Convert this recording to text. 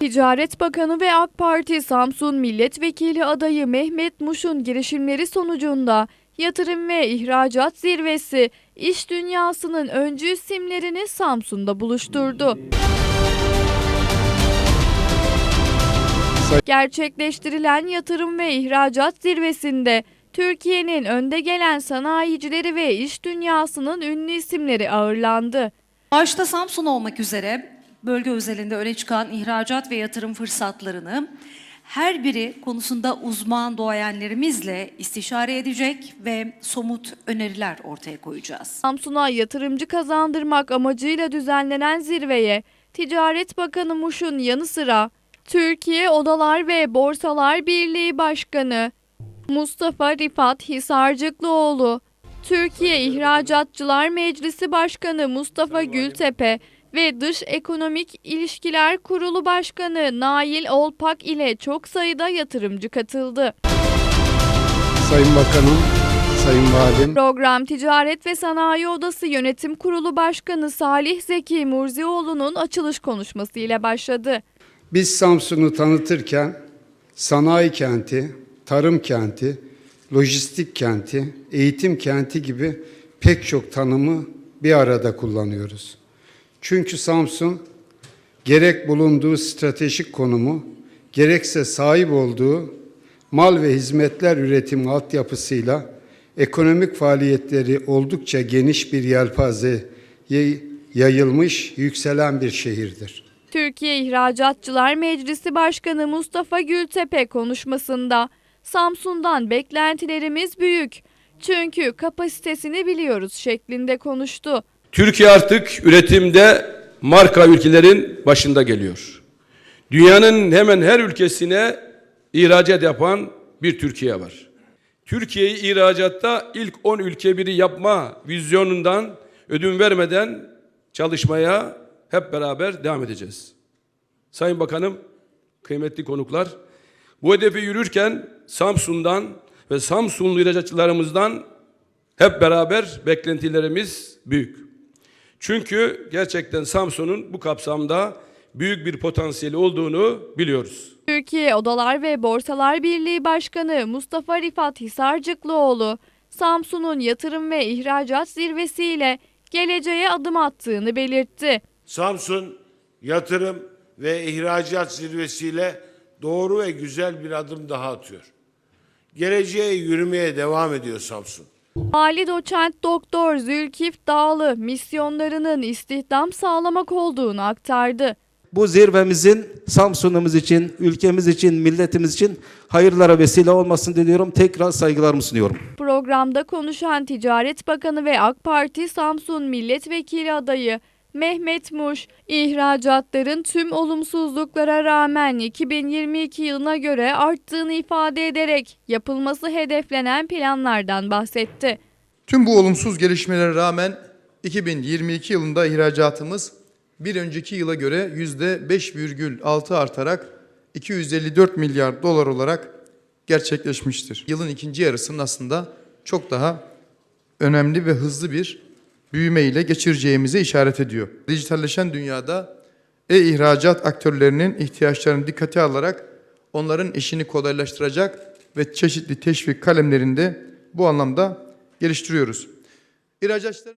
Ticaret Bakanı ve AK Parti Samsun Milletvekili adayı Mehmet Muş'un girişimleri sonucunda yatırım ve ihracat zirvesi iş dünyasının öncü isimlerini Samsun'da buluşturdu. Gerçekleştirilen yatırım ve ihracat zirvesinde Türkiye'nin önde gelen sanayicileri ve iş dünyasının ünlü isimleri ağırlandı. Başta Samsun olmak üzere bölge özelinde öne çıkan ihracat ve yatırım fırsatlarını her biri konusunda uzman doğayenlerimizle istişare edecek ve somut öneriler ortaya koyacağız. Samsun'a yatırımcı kazandırmak amacıyla düzenlenen zirveye Ticaret Bakanı Muş'un yanı sıra Türkiye Odalar ve Borsalar Birliği Başkanı Mustafa Rifat Hisarcıklıoğlu, Türkiye İhracatçılar Meclisi Başkanı Mustafa Gültepe ve Dış Ekonomik İlişkiler Kurulu Başkanı Nail Olpak ile çok sayıda yatırımcı katıldı. Sayın Bakanım, Sayın Valim, Program Ticaret ve Sanayi Odası Yönetim Kurulu Başkanı Salih Zeki Murzioğlu'nun açılış konuşmasıyla başladı. biz Samsun'u tanıtırken sanayi kenti, tarım kenti, lojistik kenti, eğitim kenti gibi pek çok tanımı bir arada kullanıyoruz. Çünkü Samsun gerek bulunduğu stratejik konumu, gerekse sahip olduğu mal ve hizmetler üretimi altyapısıyla ekonomik faaliyetleri oldukça geniş bir yelpazeye yayılmış, yükselen bir şehirdir. Türkiye İhracatçılar Meclisi Başkanı Mustafa Gültepe konuşmasında Samsun'dan beklentilerimiz büyük. Çünkü kapasitesini biliyoruz şeklinde konuştu. Türkiye artık üretimde marka ülkelerin başında geliyor. Dünyanın hemen her ülkesine ihracat yapan bir Türkiye var. Türkiye'yi ihracatta ilk 10 ülke biri yapma vizyonundan ödün vermeden çalışmaya hep beraber devam edeceğiz. Sayın Bakanım, kıymetli konuklar, bu hedefe yürürken Samsun'dan ve Samsunlu ihracatçılarımızdan hep beraber beklentilerimiz büyük. Çünkü gerçekten Samsun'un bu kapsamda büyük bir potansiyeli olduğunu biliyoruz. Türkiye Odalar ve Borsalar Birliği Başkanı Mustafa Rifat Hisarcıklıoğlu, Samsun'un yatırım ve ihracat zirvesiyle geleceğe adım attığını belirtti. Samsun yatırım ve ihracat zirvesiyle doğru ve güzel bir adım daha atıyor. Geleceğe yürümeye devam ediyor Samsun. Mali doçent doktor Zülkif Dağlı misyonlarının istihdam sağlamak olduğunu aktardı. Bu zirvemizin Samsun'umuz için, ülkemiz için, milletimiz için hayırlara vesile olmasını diliyorum. Tekrar saygılarımı sunuyorum. Programda konuşan Ticaret Bakanı ve AK Parti Samsun Milletvekili adayı Mehmet Muş, ihracatların tüm olumsuzluklara rağmen 2022 yılına göre arttığını ifade ederek yapılması hedeflenen planlardan bahsetti. Tüm bu olumsuz gelişmelere rağmen 2022 yılında ihracatımız bir önceki yıla göre %5,6 artarak 254 milyar dolar olarak gerçekleşmiştir. Yılın ikinci yarısının aslında çok daha önemli ve hızlı bir büyüme ile geçireceğimize işaret ediyor. Dijitalleşen dünyada e-ihracat aktörlerinin ihtiyaçlarını dikkate alarak onların işini kolaylaştıracak ve çeşitli teşvik kalemlerinde bu anlamda geliştiriyoruz. İhracatçılar